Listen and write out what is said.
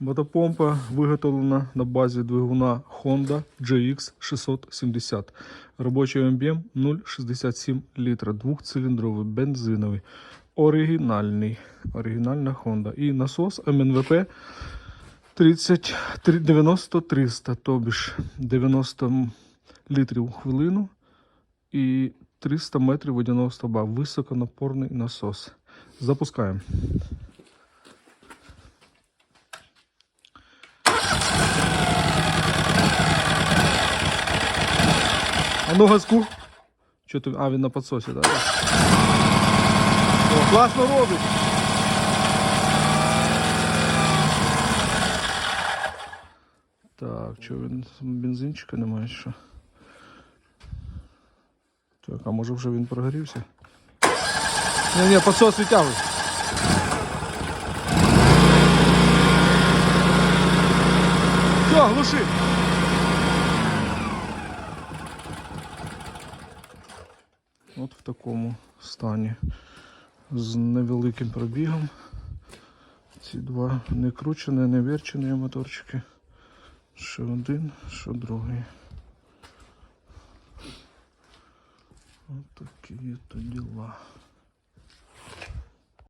Мотопомпа виготовлена на базі двигуна Honda GX670. Робочий об'єм 0,67 літра, двохциліндровий, бензиновий, оригінальний, оригінальна Honda. І насос МНВП 90 300, тобі ж 90 літрів у хвилину і 300 метрів водяного стовба. Високонапорний насос. Запускаємо. А ну газку. Що ти? А, він на підсосі, так? О, класно робить. Так, що він бензинчика немає що? Так, а може вже він прогорівся? Ні, ні, підсос відтягуй. Все, глуши. От в такому стані. З невеликим пробігом. Ці два не кручені, не вірчені моторчики. Що один, що другий. От такі то діла.